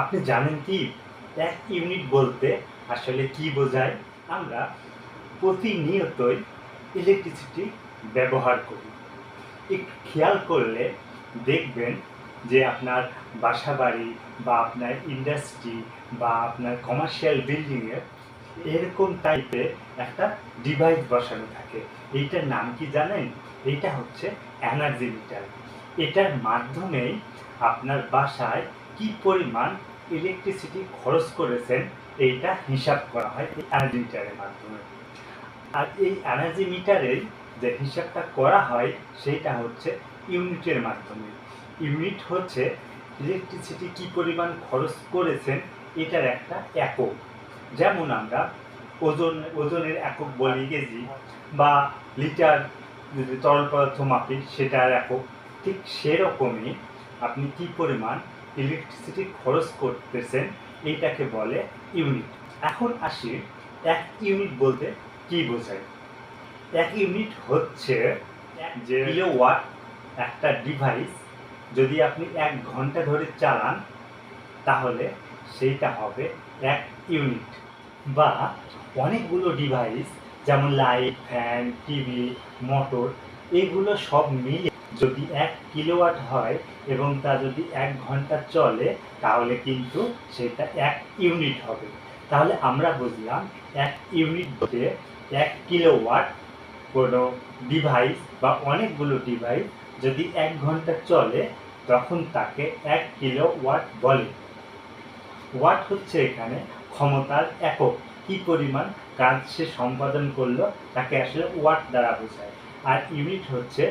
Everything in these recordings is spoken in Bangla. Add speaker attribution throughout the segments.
Speaker 1: আপনি জানেন কি? এক ইউনিট বলতে আসলে কি বোঝায়? আমরা প্রতিনিয়তই ইলেকট্রিসিটি ব্যবহার করি। একটু খেয়াল করলে দেখবেন যে আপনার বাসা বাড়ি বা আপনার ইন্ডাস্ট্রি বা আপনার কমার্শিয়াল বিল্ডিংয়ে এরকম টাইপের একটা ডিভাইস বসানো থাকে। এইটার নাম কি জানেন? এইটা হচ্ছে এনার্জি মিটার এটার মাধ্যমেই আপনার বাসায় কি পরিমাণ ইলেকট্রিসিটি খরচ করেছেন, এইটা হিসাব করা হয় এই এনার্জি মিটারের মাধ্যমে। আর এই এনার্জি মিটারের যে হিসাবটা করা হয়, সেইটা হচ্ছে ইউনিটের মাধ্যমে। ইউনিট হচ্ছে ইলেকট্রিসিটি কি পরিমাণ খরচ করেছেন, এটার একটা একক। যেমন আমরা ওজন, ওজনের একক বলি কেজি বা লিটার তরল পদার্থ মাপি, সেটার একক। ঠিক সেরকমই আপনি কি পরিমাণ ইলেকট্রিসিটি খরচ করতেছেন এইটাকে বলে ইউনিট এখন আসি এক ইউনিট বলতে কি বোঝায়? এক ইউনিট হচ্ছে যে কিলোওয়াট একটা ডিভাইস যদি আপনি এক ঘণ্টা ধরে চালান তাহলে সেইটা হবে এক ইউনিট বা অনেকগুলো ডিভাইস যেমন লাইট ফ্যান টিভি মোটর এগুলো সব মিলে যদি এক কিলোওয়াট হয় এবং তা যদি এক ঘণ্টা চলে, তাহলে কিন্তু সেটা এক ইউনিট হবে। তাহলে আমরা বুঝলাম এক ইউনিট এক কিলোওয়াট কোনো ডিভাইস বা অনেকগুলো ডিভাইস যদি এক ঘণ্টা চলে, তখন তাকে এক কিলো ওয়াট বলে। ওয়াট হচ্ছে এখানে ক্ষমতার একক। কি পরিমাণ কাজ সে সম্পাদন করল, তাকে আসলে ওয়াট দ্বারা বোঝায়। আর ইউনিট হচ্ছে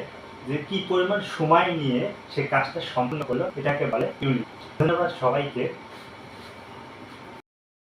Speaker 1: যে কি পরিমাণ সময় নিয়ে সে কাজটা সম্পন্ন করল এটাকে বলে ইউনিট ধন্যবাদ সবাইকে।